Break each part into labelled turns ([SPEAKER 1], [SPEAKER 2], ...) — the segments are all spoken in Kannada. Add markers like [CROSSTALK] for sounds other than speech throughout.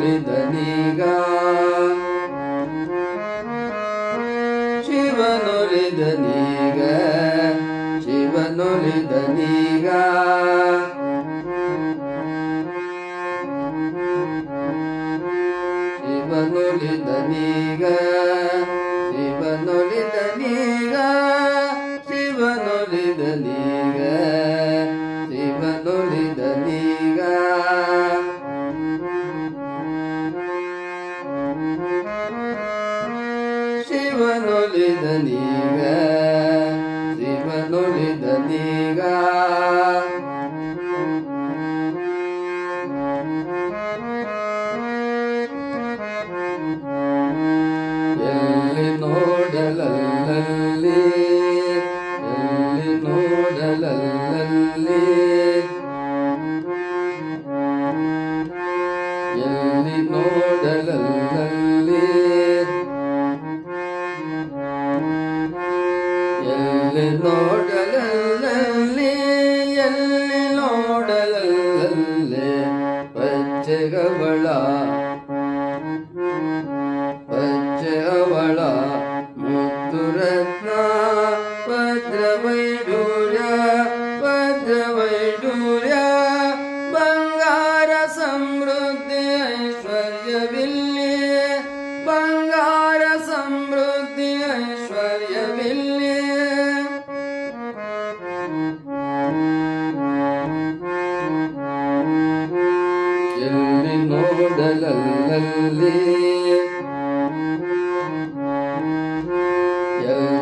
[SPEAKER 1] ನುರಿದನೀಗ ಶಿವ ನುರಿದನೀಗ ಶಿವ ನುರಿದನೀಗ ಶಿವ ನುರಿದನೀಗ ಶಿವ ನುರಿ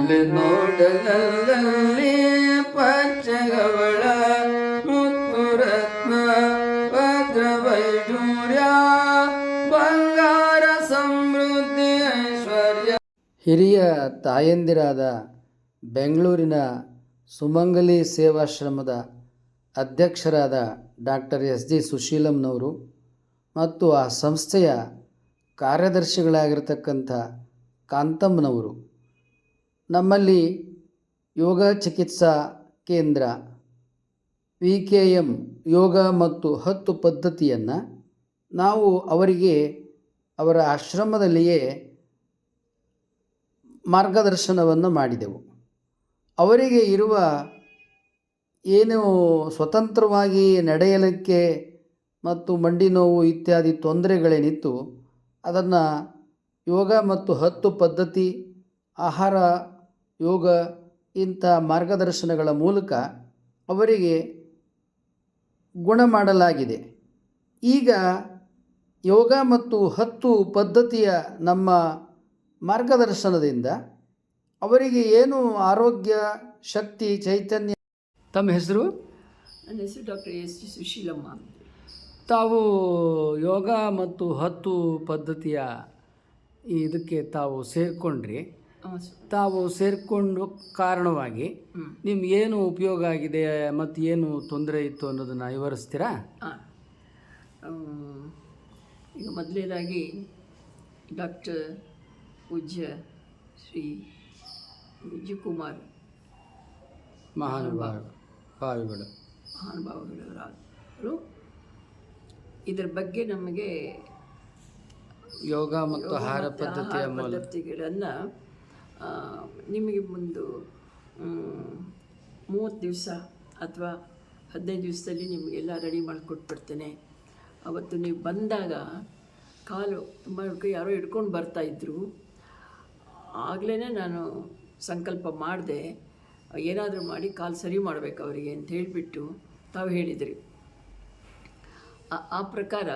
[SPEAKER 1] ಎಲ್ಲಿ ನೋಡಲಲ್ಲಿ ಪಚ್ಚಗವಳ ಬಂಗಾರ ಸಮೃದ್ಧಿ ಹಿರಿಯ ತಾಯಂದಿರಾದ ಬೆಂಗಳೂರಿನ ಸುಮಂಗಲಿ ಸೇವಾಶ್ರಮದ ಅಧ್ಯಕ್ಷರಾದ ಡಾಕ್ಟರ್ ಎಸ್ ಜಿ ಸುಶೀಲಂನವರು ಮತ್ತು ಆ ಸಂಸ್ಥೆಯ ಕಾರ್ಯದರ್ಶಿಗಳಾಗಿರ್ತಕ್ಕಂಥ ಕಾಂತಮ್ಮನವರು. ನಮ್ಮಲ್ಲಿ ಯೋಗ ಚಿಕಿತ್ಸಾ ಕೇಂದ್ರ ವಿ ಕೆ ಎಂ ಯೋಗ ಮತ್ತು ಹತ್ತು ಪದ್ಧತಿಯನ್ನು ನಾವು ಅವರಿಗೆ ಅವರ ಆಶ್ರಮದಲ್ಲಿಯೇ ಮಾರ್ಗದರ್ಶನವನ್ನು ಮಾಡಿದೆವು. ಅವರಿಗೆ ಇರುವ ಏನು ಸ್ವತಂತ್ರವಾಗಿ ನಡೆಯಲಿಕ್ಕೆ ಮತ್ತು ಮಂಡಿ ನೋವು ಇತ್ಯಾದಿ ತೊಂದರೆಗಳೇನಿತ್ತು ಅದನ್ನು ಯೋಗ ಮತ್ತು ಹತ್ತು ಪದ್ಧತಿ, ಆಹಾರ ಯೋಗ ಇಂಥ ಮಾರ್ಗದರ್ಶನಗಳ ಮೂಲಕ ಅವರಿಗೆ ಗುಣ ಮಾಡಲಾಗಿದೆ. ಈಗ ಯೋಗ ಮತ್ತು ಹತ್ತು ಪದ್ಧತಿಯ ನಮ್ಮ ಮಾರ್ಗದರ್ಶನದಿಂದ ಅವರಿಗೆ ಏನು ಆರೋಗ್ಯ ಶಕ್ತಿ ಚೈತನ್ಯ? ತಮ್ಮ ಹೆಸರು?
[SPEAKER 2] ನನ್ನ ಹೆಸರು ಡಾಕ್ಟರ್ ಎಸ್ ಜಿ ಸುಶೀಲಮ್ಮ
[SPEAKER 1] ತಾವು ಯೋಗ ಮತ್ತು ಹತ್ತು ಪದ್ಧತಿಯ ಈ ಇದಕ್ಕೆ ತಾವು ಸೇರಿಕೊಂಡ್ರಿ. ತಾವು ಸೇರಿಕೊಂಡು ಕಾರಣವಾಗಿ ನಿಮ್ಗೇನು ಏನು ಉಪಯೋಗ ಆಗಿದೆ ಮತ್ತು ಏನು ತೊಂದರೆ ಇತ್ತು ಅನ್ನೋದನ್ನು ವಿವರಿಸ್ತೀರಾ.
[SPEAKER 2] ಈಗ ಮೊದಲನೇದಾಗಿ ಡಾಕ್ಟರ್ ಪೂಜ್ಯ ಶ್ರೀ ವಿಜಯಕುಮಾರ್
[SPEAKER 1] ಮಹಾನುಭಾವ ಭಾವಿಗಳು.
[SPEAKER 2] ಮಹಾನುಭಾವಗಳವರು ಇದರ ಬಗ್ಗೆ ನಮಗೆ
[SPEAKER 1] ಯೋಗ ಮತ್ತು ಆಹಾರ ಪದ್ಧತಿಯ
[SPEAKER 2] ಆಹಾರ ಪದ್ಧತಿಗಳನ್ನು ನಿಮಗೆ ಒಂದು ಮೂವತ್ತು ದಿವಸ ಅಥವಾ ಹದಿನೈದು ದಿವಸದಲ್ಲಿ ನಿಮಗೆಲ್ಲ ರೆಡಿ ಮಾಡಿಕೊಟ್ಬಿಡ್ತೇನೆ. ಅವತ್ತು ನೀವು ಬಂದಾಗ ಕಾಲು, ತುಂಬ ಯಾರೋ ಹಿಡ್ಕೊಂಡು ಬರ್ತಾಯಿದ್ರು ಆಗಲೇ ನಾನು ಸಂಕಲ್ಪ ಮಾಡಿದೆ. ಏನಾದರೂ ಮಾಡಿ ಕಾಲು ಸರಿ ಮಾಡಬೇಕು ಅವರಿಗೆ ಅಂತ ಹೇಳಿಬಿಟ್ಟು ತಾವು ಹೇಳಿದ್ರಿ. ಆ- ಪ್ರಕಾರ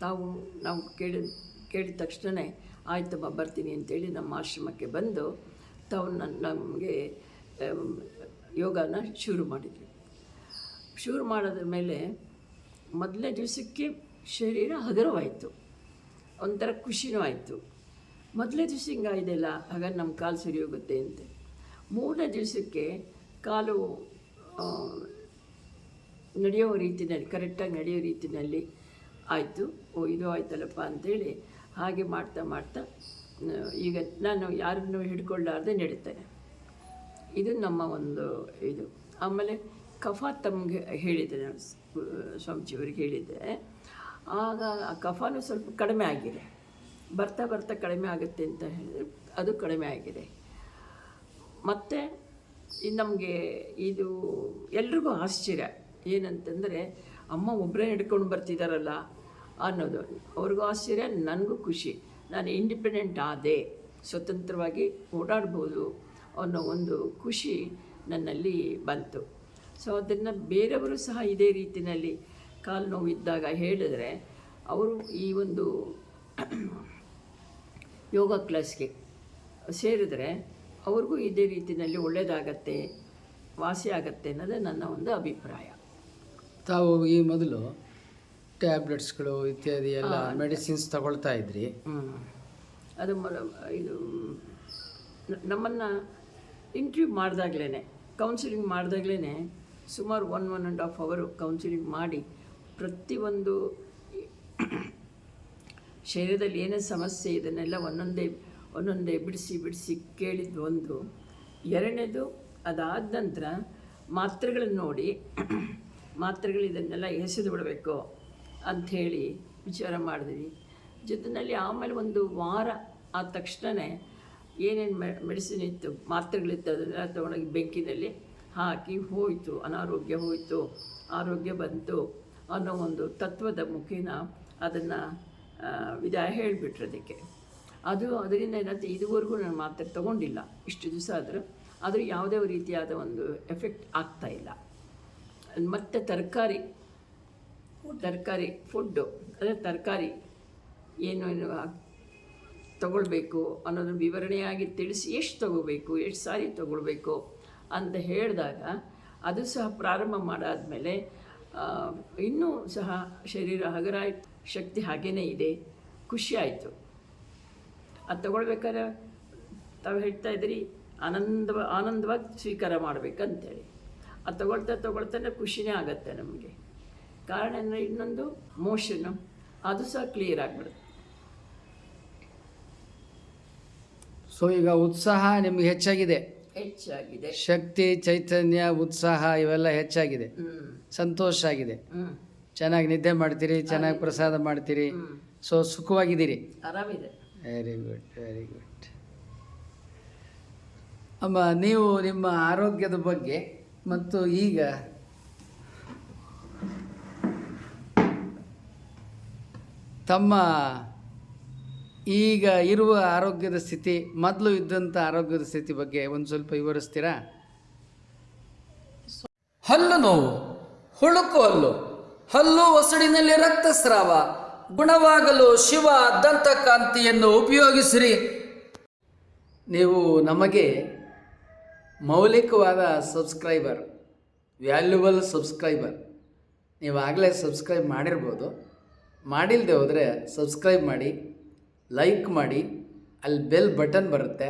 [SPEAKER 2] ತಾವು ನಾವು ಕೇಳಿದ ಕೇಳಿದ ತಕ್ಷಣ ಆಯ್ತಮ್ಮ ಬರ್ತೀನಿ ಅಂತೇಳಿ ನಮ್ಮ ಆಶ್ರಮಕ್ಕೆ ಬಂದು ತಾವು ನನ್ನ ನಮಗೆ ಯೋಗನ ಶುರು ಮಾಡಿದ್ವಿ. ಶುರು ಮಾಡೋದ್ರ ಮೇಲೆ ಮೊದಲನೇ ದಿವಸಕ್ಕೆ ಶರೀರ ಹಗುರವಾಯಿತು, ಒಂಥರ ಖುಷಿನೂ ಆಯಿತು. ಮೊದಲನೇ ದಿವಸ ಹಿಂಗಾಯ್ದಲ್ಲ ಹಾಗಾಗಿ ನಮ್ಮ ಕಾಲು ಸರಿ ಹೋಗುತ್ತೆ ಅಂತ. ಮೂರನೇ ದಿವಸಕ್ಕೆ ಕಾಲು ನಡೆಯೋ ರೀತಿಯಲ್ಲಿ ಕರೆಕ್ಟಾಗಿ ನಡೆಯೋ ರೀತಿಯಲ್ಲಿ ಆಯಿತು. ಓ, ಇದು ಆಯ್ತಲ್ಲಪ್ಪ ಅಂತೇಳಿ ಹಾಗೆ ಮಾಡ್ತಾ ಮಾಡ್ತಾ ಈಗ ನಾನು ಯಾರನ್ನು ಹಿಡ್ಕೊಳ್ಳಾರ್ದೆ ನಡೀತೇನೆ. ಇದು ನಮ್ಮ ಒಂದು ಇದು. ಆಮೇಲೆ ಕಫ ತಮಗೆ ಹೇಳಿದ್ದೆ ನಾನು ಸ್ವಾಮೀಜಿಯವ್ರಿಗೆ ಹೇಳಿದ್ದೆ. ಆಗ ಆ ಕಫಾನು ಸ್ವಲ್ಪ ಕಡಿಮೆ ಆಗಿದೆ. ಬರ್ತಾ ಬರ್ತಾ ಕಡಿಮೆ ಆಗುತ್ತೆ ಅಂತ ಹೇಳಿದ್ರೆ. ಅದು ಕಡಿಮೆ ಆಗಿದೆ. ಮತ್ತು ನಮಗೆ ಇದು ಎಲ್ರಿಗೂ ಆಶ್ಚರ್ಯ. ಏನಂತಂದರೆ, ಅಮ್ಮ ಒಬ್ಬರೇ ಹಿಡ್ಕೊಂಡು ಬರ್ತಿದ್ದಾರಲ್ಲ ಅನ್ನೋದು. ಅವ್ರಿಗೂ ಆಶ್ಚರ್ಯ, ನನಗೂ ಖುಷಿ. ನಾನು ಇಂಡಿಪೆಂಡೆಂಟ್ ಆದೆ, ಸ್ವತಂತ್ರವಾಗಿ ಓಡಾಡ್ಬೋದು ಅನ್ನೋ ಒಂದು ಖುಷಿ ನನ್ನಲ್ಲಿ ಬಂತು. ಸೊ ಅದನ್ನು ಬೇರೆಯವರು ಸಹ ಇದೇ ರೀತಿಯಲ್ಲಿ ಕಾಲು ನೋವಿದ್ದಾಗ ಹೇಳಿದ್ರೆ, ಅವರು ಈ ಒಂದು [CLEARS THROAT] ಯೋಗ ಕ್ಲಾಸ್ಗೆ ಸೇರಿದರೆ ಅವ್ರಿಗೂ ಇದೇ ರೀತಿಯಲ್ಲಿ ಒಳ್ಳೆಯದಾಗತ್ತೆ ವಾಸಿ ಆಗತ್ತೆ ಅನ್ನೋದೇ ನನ್ನ ಒಂದು ಅಭಿಪ್ರಾಯ.
[SPEAKER 3] ತಾವು ಈ ಮೊದಲು ಟ್ಯಾಬ್ಲೆಟ್ಸ್ಗಳು ಇತ್ಯಾದಿ ಎಲ್ಲ ಮೆಡಿಸಿನ್ಸ್ ತಗೊಳ್ತಾ ಇದ್ರಿ.
[SPEAKER 2] ಅದು ಇದು ನಮ್ಮನ್ನು ಇಂಟ್ರ್ಯೂ ಮಾಡಿದಾಗ್ಲೇ ಕೌನ್ಸಿಲಿಂಗ್ ಮಾಡಿದಾಗ್ಲೇ ಸುಮಾರು ಒನ್ ಒನ್ ಆ್ಯಂಡ್ ಹಾಫ್ ಅವರು ಕೌನ್ಸಿಲಿಂಗ್ ಮಾಡಿ ಪ್ರತಿಯೊಂದು ಶರೀರದಲ್ಲಿ ಏನೇ ಸಮಸ್ಯೆ ಇದನ್ನೆಲ್ಲ ಒಂದೊಂದೇ ಒಂದೊಂದೇ ಬಿಡಿಸಿ ಬಿಡಿಸಿ ಕೇಳಿದ್ದು ಒಂದು. ಎರಡನೇದು ಅದಾದ ನಂತರ ಮಾತ್ರೆಗಳನ್ನು ನೋಡಿ ಮಾತ್ರೆಗಳು ಇದನ್ನೆಲ್ಲ ಎಸೆದು ಬಿಡಬೇಕು. ಅಂಥೇಳಿ ವಿಚಾರ ಮಾಡಿದ್ವಿ. ಜೊತೆಯಲ್ಲಿ ಆಮೇಲೆ ಒಂದು ವಾರ ಆದ ತಕ್ಷಣವೇ ಏನೇನು ಮೆಡಿಸಿನ್ ಇತ್ತು, ಮಾತ್ರೆಗಳಿತ್ತು, ಅದನ್ನೆಲ್ಲ ತೊಗೊಂಡೋಗಿ ಬೆಂಕಿನಲ್ಲಿ ಹಾಕಿ ಹೋಯಿತು, ಅನಾರೋಗ್ಯ ಹೋಯಿತು, ಆರೋಗ್ಯ ಬಂತು ಅನ್ನೋ ಒಂದು ತತ್ವದ ಮುಖೇನ ಅದನ್ನು ವಿದಾಯ ಹೇಳಿಬಿಟ್ರು ಅದಕ್ಕೆ. ಅದು ಅದರಿಂದ ಏನಂತ ಇದುವರೆಗೂ ನಾನು ಮಾತ್ರೆ ತೊಗೊಂಡಿಲ್ಲ. ಇಷ್ಟು ದಿವಸ ಆದರೂ ಆದರೂ ಯಾವುದೇ ರೀತಿಯಾದ ಒಂದು ಎಫೆಕ್ಟ್ ಆಗ್ತಾ ಇಲ್ಲ. ಮತ್ತು ತರಕಾರಿ ತರಕಾರಿ ಫುಡ್ಡು ಅಂದರೆ ತರಕಾರಿ ಏನು ಏನು ತಗೊಳ್ಬೇಕು ಅನ್ನೋದು ವಿವರಣೆಯಾಗಿ ತಿಳಿಸಿ ಎಷ್ಟು ತಗೋಬೇಕು, ಎಷ್ಟು ಸಾರಿ ತಗೊಳ್ಬೇಕು ಅಂತ ಹೇಳಿದಾಗ ಅದು ಸಹ ಪ್ರಾರಂಭ ಮಾಡಾದಮೇಲೆ ಇನ್ನೂ ಸಹ ಶರೀರ ಹಗರಾಯ ಶಕ್ತಿ ಹಾಗೇ ಇದೆ, ಖುಷಿ ಆಯಿತು. ಅದು ತಗೊಳ್ಬೇಕಾದ್ರೆ ತಾವು ಹೇಳ್ತಾ ಇದ್ರಿ ಆನಂದ ಆನಂದವಾಗಿ ಸ್ವೀಕಾರ ಮಾಡಬೇಕಂತೇಳಿ. ಅದು ತಗೊಳ್ತಾ ತಗೊಳ್ತಾನೆ ಖುಷಿನೇ ಆಗುತ್ತೆ ನಮಗೆ. ಕಾರಣ ಅಂದರೆ ಇನ್ನೊಂದು ಮೋಷನು ಅದು ಸಹ ಕ್ಲಿಯರ್ ಆಗಿಬಿಡುತ್ತೆ.
[SPEAKER 3] ಸೊ ಈಗ ಉತ್ಸಾಹ ನಿಮ್ಗೆ ಹೆಚ್ಚಾಗಿದೆ.
[SPEAKER 2] ಹೆಚ್ಚಾಗಿದೆ.
[SPEAKER 3] ಶಕ್ತಿ ಚೈತನ್ಯ ಉತ್ಸಾಹ ಇವೆಲ್ಲ ಹೆಚ್ಚಾಗಿದೆ. ಸಂತೋಷ ಆಗಿದೆ. ಚೆನ್ನಾಗಿ ನಿದ್ದೆ ಮಾಡ್ತೀರಿ ಚೆನ್ನಾಗಿ ಪ್ರಸಾದ ಮಾಡ್ತೀರಿ. ಸೊ ಸುಖವಾಗಿದ್ದೀರಿ.
[SPEAKER 2] ಆರಾಮಿದೆ.
[SPEAKER 3] ವೆರಿ ಗುಡ್ ವೆರಿ ಗುಡ್ ಅಮ್ಮ ನೀವು ನಿಮ್ಮ ಆರೋಗ್ಯದ ಬಗ್ಗೆ ಮತ್ತು ಈಗ ತಮ್ಮ ಈಗ ಇರುವ ಆರೋಗ್ಯದ ಸ್ಥಿತಿ ಮೊದಲು ಇದ್ದಂಥ ಆರೋಗ್ಯದ ಸ್ಥಿತಿ ಬಗ್ಗೆ ಒಂದು ಸ್ವಲ್ಪ ವಿವರಿಸ್ತೀರಾ? ಹಲ್ಲು ನೋವು ಹುಳುಕು ಹಲ್ಲು ಹಲ್ಲು ಒಸಡಿನಲ್ಲಿ ರಕ್ತಸ್ರಾವ ಗುಣವಾಗಲು ಶಿವ ದಂತಕಾಂತಿಯನ್ನು ಉಪಯೋಗಿಸಿರಿ. ನೀವು ನಮಗೆ ಮೌಲಿಕವಾದ ಸಬ್ಸ್ಕ್ರೈಬರ್ ವ್ಯಾಲ್ಯುಬಲ್ ಸಬ್ಸ್ಕ್ರೈಬರ್ ನೀವು ಆಗಲೇ ಸಬ್ಸ್ಕ್ರೈಬ್ ಮಾಡಿರ್ಬೋದು. ಮಾಡಿಲ್ಲದೆ ಹೋದರೆ ಸಬ್ಸ್ಕ್ರೈಬ್ ಮಾಡಿ ಲೈಕ್ ಮಾಡಿ ಅಲ್ಲಿ ಬೆಲ್ ಬಟನ್ ಬರುತ್ತೆ.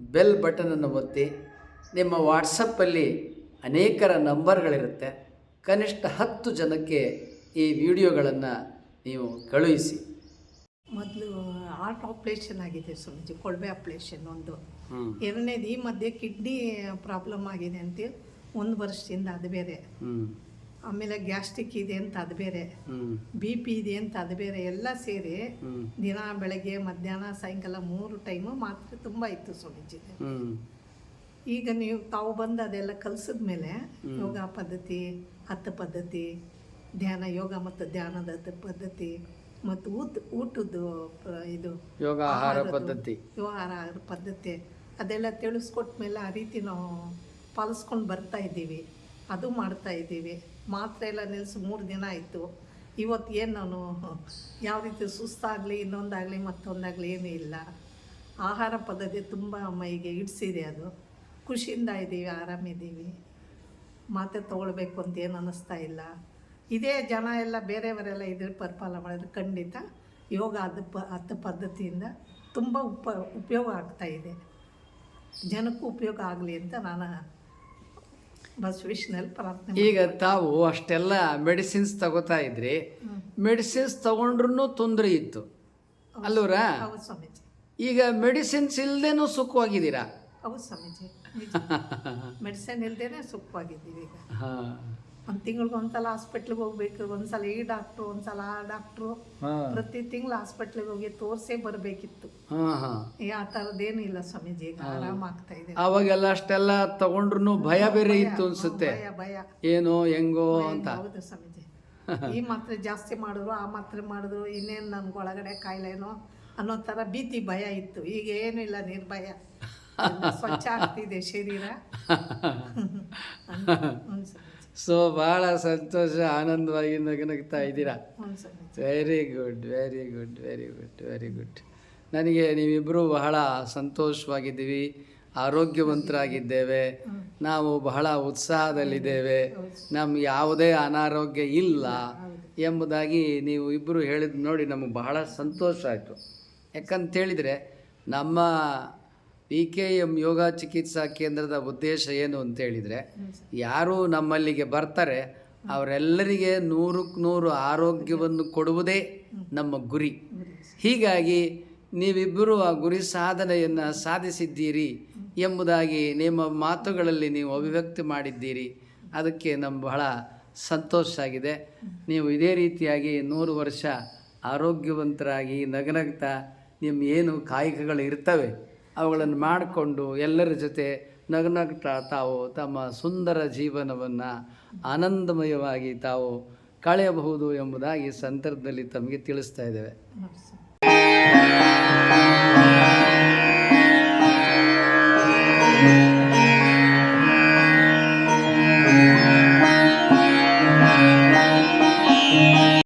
[SPEAKER 3] ಬೆಲ್ ಬಟನನ್ನು ಒತ್ತಿ ನಿಮ್ಮ ವಾಟ್ಸಪ್ಪಲ್ಲಿ ಅನೇಕರ ನಂಬರ್ಗಳಿರುತ್ತೆ ಕನಿಷ್ಠ ಹತ್ತು ಜನಕ್ಕೆ ಈ ವಿಡಿಯೋಗಳನ್ನು ನೀವು ಕಳುಹಿಸಿ.
[SPEAKER 4] ಮೊದಲು ಹಾರ್ಟ್ ಆಪ್ರೇಷನ್ ಆಗಿದೆ ಸ್ವಾಮೀಜಿ ಕೊಳವೆ ಆಪ್ರೇಷನ್ ಒಂದು. ಎರಡನೇದು ಈ ಮಧ್ಯೆ ಕಿಡ್ನಿ ಪ್ರಾಬ್ಲಮ್ ಆಗಿದೆ ಅಂತ ಒಂದು ವರ್ಷದಿಂದ ಅದು ಬೇರೆ. ಆಮೇಲೆ ಗ್ಯಾಸ್ಟ್ರಿಕ್ ಇದೆ ಅಂತ ಅದು ಬೇರೆ. ಬಿ ಪಿ ಇದೆ ಅಂತ ಅದು ಬೇರೆ ಎಲ್ಲ ಸೇರಿ ದಿನ ಬೆಳಗ್ಗೆ ಮಧ್ಯಾಹ್ನ ಸಾಯಂಕಾಲ ಮೂರು ಟೈಮು ಮಾತ್ರ ತುಂಬ ಇತ್ತು ಸ್ವಾಮೀಜಿ. ಈಗ ನೀವು ತಾವು ಬಂದು ಅದೆಲ್ಲ ಕಲಿಸಿದ ಮೇಲೆ ಯೋಗ ಪದ್ಧತಿ ಹತ್ತು ಪದ್ಧತಿ ಧ್ಯಾನ ಯೋಗ ಮತ್ತು ಧ್ಯಾನದ ಹತ್ತು ಪದ್ಧತಿ ಮತ್ತು ಊಟ ಊಟದ್ದು ಇದು
[SPEAKER 3] ಯೋಗ ಆಹಾರ ಪದ್ಧತಿ.
[SPEAKER 4] ಯೋಗ ಆಹಾರ ಪದ್ಧತಿ. ಅದೆಲ್ಲ ತಿಳಿಸ್ಕೊಟ್ಮೇಲೆ ಆ ರೀತಿ ನಾವು ಪಾಲಿಸ್ಕೊಂಡು ಬರ್ತಾ ಇದ್ದೀವಿ. ಅದು ಮಾಡ್ತಾ ಇದ್ದೀವಿ. ಮಾತ್ರೆ ಎಲ್ಲ ನಿಲ್ಲಿಸಿ ಮೂರು ದಿನ ಆಯಿತು. ಇವತ್ತು ಏನು ನಾನು, ಯಾವ ರೀತಿ ಸುಸ್ತಾಗಲಿ, ಇನ್ನೊಂದಾಗಲಿ, ಮತ್ತೊಂದಾಗಲಿ ಏನೂ ಇಲ್ಲ. ಆಹಾರ ಪದ್ಧತಿ ತುಂಬ ಮೈಗೆ ಹಿಡ್ಸಿದೆ ಅದು. ಖುಷಿಯಿಂದ ಇದ್ದೀವಿ ಆರಾಮಿದ್ದೀವಿ ಮಾತ್ರೆ ತೊಗೊಳ್ಬೇಕು ಅಂತ ಏನು ಅನ್ನಿಸ್ತಾ ಇಲ್ಲ. ಇದೇ ಜನ ಎಲ್ಲ ಬೇರೆಯವರೆಲ್ಲ ಇದ್ರ ಪರಿಪಾಲ ಮಾಡಿದ್ರೆ ಖಂಡಿತ ಯೋಗ ಅದು ಪ ಹತ್ತು ಪದ್ಧತಿಯಿಂದ ತುಂಬ ಉಪ, ಉಪಯೋಗ ಆಗ್ತಾ ಇದೆ. ಜನಕ್ಕೂ ಉಪಯೋಗ ಆಗಲಿ ಅಂತ ನಾನು ಬಸವೇಶ್ವರಲ್ಲಿ ಪ್ರಾರ್ಥನೆ
[SPEAKER 3] ಈಗ ತಾವು ಅಷ್ಟೆಲ್ಲ ಮೆಡಿಸಿನ್ಸ್ ತಗೋತಾ ಇದ್ರಿ. ಮೆಡಿಸಿನ್ಸ್ ತಗೊಂಡ್ರೂ ತೊಂದರೆ ಇತ್ತು. ಅಲ್ಲೂರ?
[SPEAKER 4] ಹೌದು ಸ್ವಾಮೀಜಿ.
[SPEAKER 3] ಈಗ ಮೆಡಿಸಿನ್ಸ್ ಇಲ್ಲದೇನೂ ಸುಖವಾಗಿದ್ದೀರಾ?
[SPEAKER 4] ಹೌದು ಸ್ವಾಮೀಜಿ. [LAUGHS] ಮೆಡಿಸಿನ್ ಇಲ್ಲದೇ ಸುಖವಾಗಿದ್ದೀವಿ ಈಗ.
[SPEAKER 3] ಹಾಂ.
[SPEAKER 4] ಒಂದು ತಿಂಗಳಿಗೆ ಒಂದ್ಸಲ ಹಾಸ್ಪಿಟ್ಲಿಗೆ ಹೋಗ್ಬೇಕು ಒಂದ್ಸಲ ಈ ಡಾಕ್ಟ್ರು ಒಂದ್ಸಲ ಆ ಡಾಕ್ಟ್ರು ಪ್ರತಿ ತಿಂಗಳು ಹಾಸ್ಪಿಟ್ಲಿಗೆ ಹೋಗಿ ತೋರಿಸೇ ಬರಬೇಕಿತ್ತು. ಆ ಥರದ್ದೇನಿಲ್ಲ ಸ್ವಾಮೀಜಿ ಈಗ ಆರಾಮಾಗ್ತಾ ಇದೆ.
[SPEAKER 3] ಅವಾಗೆಲ್ಲ ಅಷ್ಟೆಲ್ಲ ತಗೊಂಡ್ರು ಭಯ ಬೇರೆ ಇತ್ತು ಅನ್ಸುತ್ತೆ.
[SPEAKER 4] ಭಯ ಭಯ.
[SPEAKER 3] ಏನೋ ಹೆಂಗೋ ಅಂತ.
[SPEAKER 4] ಹೌದು ಸ್ವಾಮೀಜಿ. ಈ ಮಾತ್ರೆ ಜಾಸ್ತಿ ಮಾಡಿದ್ರು ಆ ಮಾತ್ರೆ ಮಾಡಿದ್ರು ಇನ್ನೇನು ನನ್ಗೆ ಒಳಗಡೆ ಕಾಯಿಲೆನೋ ಅನ್ನೋ ಥರ ಭೀತಿ ಭಯ ಇತ್ತು. ಈಗ ಏನಿಲ್ಲ ನಿರ್ಭಯ. ಎಲ್ಲ [LAUGHS] ಸ್ವಚ್ಛ ಆಗ್ತಿದೆ ಶರೀರ. [LAUGHS] ಅನ್ಸುತ್ತೆ.
[SPEAKER 3] ಸೊ ಭಾಳ ಸಂತೋಷ, ಆನಂದವಾಗಿ ನಗನಗ್ತಾ ಇದ್ದೀರಾ? Very good very good very good very good ನನಗೆ ನೀವಿಬ್ಬರು ಬಹಳ ಸಂತೋಷವಾಗಿದ್ದೀವಿ, ಆರೋಗ್ಯವಂತರಾಗಿದ್ದೇವೆ, ನಾವು ಬಹಳ ಉತ್ಸಾಹದಲ್ಲಿದ್ದೇವೆ ನಮ್ಗೆ ಯಾವುದೇ ಅನಾರೋಗ್ಯ ಇಲ್ಲ ಎಂಬುದಾಗಿ ನೀವು ಇಬ್ಬರು ಹೇಳಿದ್ ನೋಡಿ ನಮಗೆ ಬಹಳ ಸಂತೋಷ ಆಯಿತು. ಯಾಕಂತೇಳಿದರೆ ನಮ್ಮ ಪಿ ಕೆ ಎಂ ಯೋಗ ಚಿಕಿತ್ಸಾ ಕೇಂದ್ರದ ಉದ್ದೇಶ ಏನು ಅಂತ ಹೇಳಿದರೆ ಯಾರು ನಮ್ಮಲ್ಲಿಗೆ ಬರ್ತಾರೆ ಅವರೆಲ್ಲರಿಗೆ ನೂರಕ್ಕೆ ನೂರು ಆರೋಗ್ಯವನ್ನು ಕೊಡುವುದೇ ನಮ್ಮ ಗುರಿ. ಹೀಗಾಗಿ ನೀವಿಬ್ಬರು ಆ ಗುರಿ ಸಾಧನೆಯನ್ನು ಸಾಧಿಸಿದ್ದೀರಿ ಎಂಬುದಾಗಿ ನಿಮ್ಮ ಮಾತುಗಳಲ್ಲಿ ನೀವು ಅಭಿವ್ಯಕ್ತಿ ಮಾಡಿದ್ದೀರಿ. ಅದಕ್ಕೆ ನಮ್ಮ ಬಹಳ ಸಂತೋಷ ಆಗಿದೆ. ನೀವು ಇದೇ ರೀತಿಯಾಗಿ ನೂರು ವರ್ಷ ಆರೋಗ್ಯವಂತರಾಗಿ ನಗನಗ್ತಾ ನಿಮ್ಮ ಏನು ಕಾಯಕಗಳು ಇರ್ತವೆ ಅವುಗಳನ್ನು ಮಾಡಿಕೊಂಡು ಎಲ್ಲರ ಜೊತೆ ನಗ್ನಗ್ತಾ ತಾವು ತಮ್ಮ ಸುಂದರ ಜೀವನವನ್ನು ಆನಂದಮಯವಾಗಿ ತಾವು ಕಳೆಯಬಹುದು ಎಂಬುದಾಗಿ ಸಂದರ್ಭದಲ್ಲಿ ತಮಗೆ ತಿಳಿಸ್ತಾ ಇದ್ದೇವೆ.